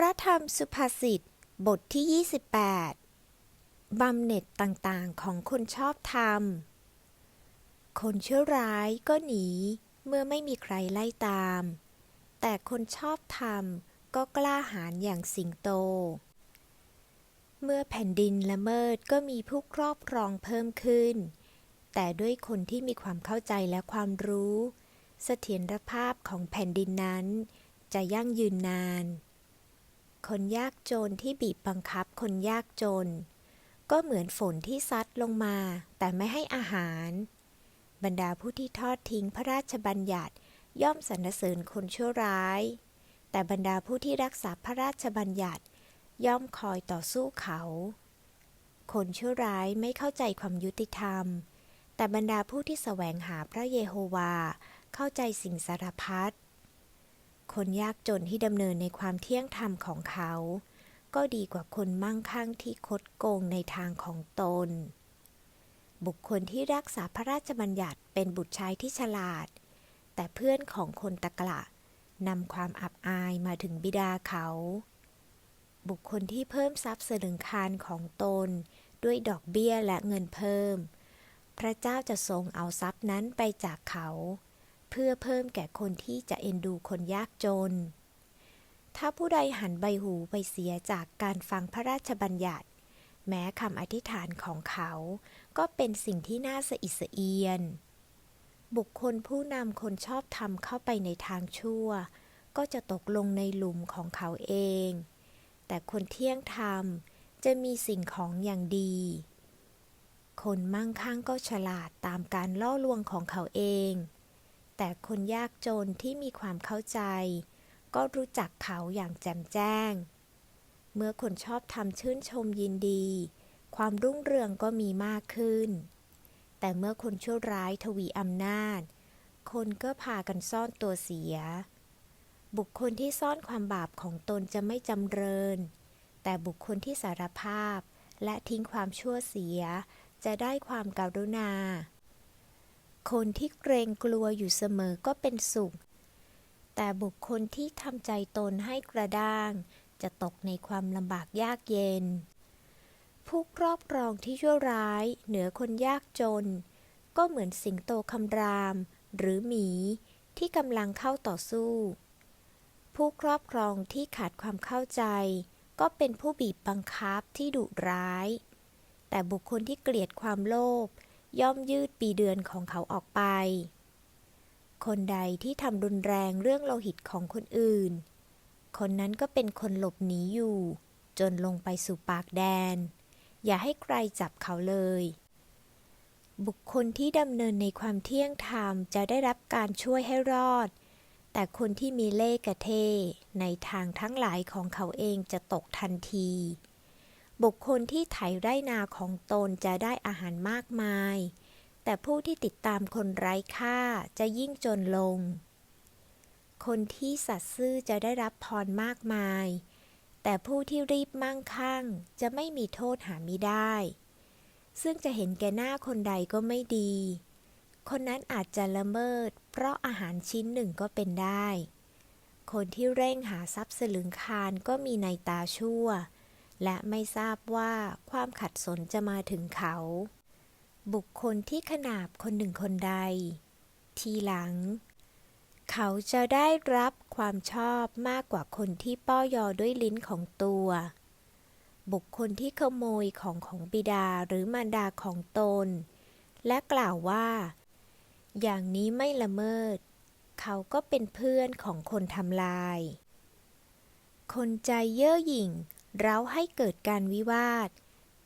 ระธรรมสุภาษิตบทที่ 28บำเหน็จต่างๆของคนชอบธรรม คนชั่วร้ายก็หนี เมื่อไม่มีใครไล่ตาม แต่คนชอบธรรมก็กล้าหาญอย่างสิงโต เมื่อแผ่นดินละเมิดก็มีผู้ครอบครองเพิ่มขึ้น แต่ด้วยคนที่มีความเข้าใจและความรู้ เสถียรภาพของแผ่นดินนั้น จะยั่งยืนนาน คนยากจนที่บีบบังคับคนยากจน ก็เหมือนฝนที่ซัดลงมา แต่ไม่ให้อาหาร บรรดาผู้ที่ทอดทิ้งพระราชบัญญัติย่อมสรรเสริญคนชั่วร้าย แต่บรรดาผู้ที่รักษาพระราชบัญญัติ ย่อมคอยต่อสู้เขา คนชั่วร้ายไม่เข้าใจความยุติธรรม แต่บรรดาผู้ที่แสวงหาพระเยโฮวา เข้าใจสิ่งสารพัด คนยากจนที่ดำเนินในความเที่ยงธรรมของเขา ก็ดีกว่าคนมั่งคั่งที่คดโกงในทางของตน บุคคลที่รักษาพระราชบัญญัติเป็นบุตรชายที่ฉลาด แต่เพื่อนของคนตะกละนำความอับอายมาถึงบิดาเขา บุคคลที่เพิ่มทรัพย์สลึงคารของตน ด้วยดอกเบี้ยและเงินเพิ่ม พระเจ้าจะทรงเอาทรัพย์นั้นไปจากเขา เพื่อเพิ่มแก่คนที่จะเอ็นดูคนยากจน ถ้าผู้ใดหันใบหูไปเสียจากการฟังพระราชบัญญัติ แม้คำอธิษฐานของเขา ก็เป็นสิ่งที่น่าสะอิดสะเอียน บุคคลผู้นำคนชอบธรรมเข้าไปในทางชั่ว ก็จะตกลงในหลุมของเขาเอง แต่คนเที่ยงธรรมจะมีสิ่งของอย่างดี คนมั่งคั่งก็ฉลาดตามการล่อลวงของเขาเอง แต่คนยากจนที่มีความเข้าใจ ก็รู้จักเขาอย่างแจ่มแจ้ง เมื่อคนชอบทำชื่นชมยินดี ความรุ่งเรืองก็มีมากขึ้น แต่เมื่อคนชั่วร้ายทวีอำนาจ คนก็พากันซ่อนตัวเสีย บุคคลที่ซ่อนความบาปของตนจะไม่จำเริญ แต่บุคคลที่สารภาพและทิ้งความชั่วเสียจะได้ความการุณา คนที่เกรงกลัวอยู่เสมอก็เป็นสุข แต่บุคคลที่ทำใจตนให้กระด้าง จะตกในความลำบากยากเย็น ผู้ครอบครองที่ชั่วร้าย เหนือคนยากจน ก็เหมือนสิงโตคำราม หรือหมีที่กำลังเข้าต่อสู้ ผู้ครอบครองที่ขาดความเข้าใจ ก็เป็นผู้บีบบังคับที่ดุร้าย แต่บุคคลที่เกลียดความโลภ ย่อมยืดปีเดือนของเขาออกไป คนใดที่ทำรุนแรงเรื่องโลหิตของคนอื่น คนนั้นก็เป็นคนหลบหนีอยู่ จนลงไปสู่ปากแดน อย่าให้ใครจับเขาเลย บุคคลที่ดำเนินในความเที่ยงธรรมจะได้รับการช่วยให้รอด แต่คนที่มีเล่กระเทในทางทั้งหลายของเขาเองจะตกทันที บุคคลที่ไถไร่นาของตนจะได้อาหารมากมาย แต่ผู้ที่ติดตามคนไร้ค่าจะยิ่งจนลง คนที่สัตย์ซื่อจะได้รับพรมากมาย แต่ผู้ที่รีบมั่งคั่งจะไม่มีโทษหาไม่ได้ ซึ่งจะเห็นแก่หน้าคนใดก็ไม่ดี คนนั้นอาจจะละเมิด เพราะอาหารชิ้นหนึ่งก็เป็นได้ คนที่เร่งหาทรัพย์สลึงคารก็มีในตาชั่ว และไม่ทราบว่าความขัดสนจะมาถึงเขา บุคคลที่ขนาบคนหนึ่งคนใด ทีหลัง เขาจะได้รับความชอบมากกว่าคนที่ป้อยอด้วยลิ้นของตัว บุคคลที่ขโมยของของบิดาหรือมารดาของตน และกล่าวว่า อย่างนี้ไม่ละเมิด เขาก็เป็นเพื่อนของคนทำลาย คนใจเย่อหยิ่ง เราให้เกิดการวิวาท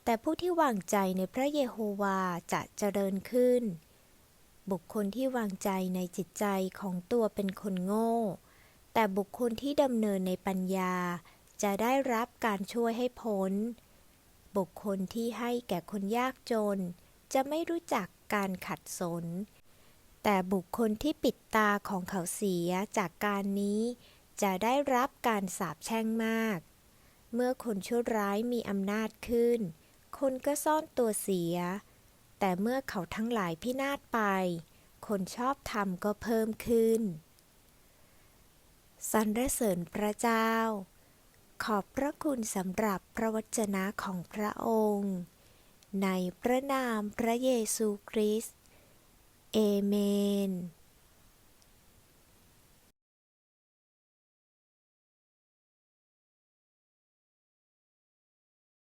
แต่ผู้ที่วางใจในพระเยโฮวาจะเจริญขึ้น บุคคลที่วางใจในจิตใจของตัวเป็นคนโง่ แต่บุคคลที่ดำเนินในปัญญาจะได้รับการช่วยให้พ้น บุคคลที่ให้แก่คนยากจน จะไม่รู้จักการขัดสน แต่บุคคลที่ปิดตาของเขาเสียจากการนี้ จะได้รับการสาปแช่งมาก เมื่อคนชั่วร้ายมีอำนาจขึ้น คนก็ซ่อนตัวเสีย แต่เมื่อเขาทั้งหลายพินาศไป คนชอบธรรมก็เพิ่มขึ้นสรรเสริญพระเจ้า ขอบพระคุณสำหรับพระวจนะของพระองค์ ในพระนามพระเยซูคริสต์เอเมน